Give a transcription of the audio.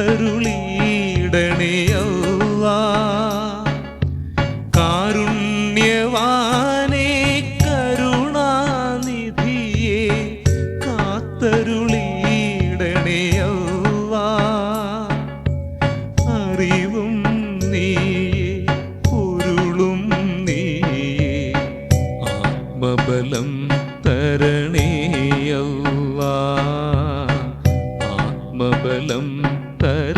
കാത്തരുളീടണയല്ല കാരുണ്യവാനെ കരുണാനിധിയെ കാത്തരുളീടണയല്ല അറിവും നീയെ പൊരുളും നീയെ ആത്മബലം തരണേയല്ല ആത്മബലം பர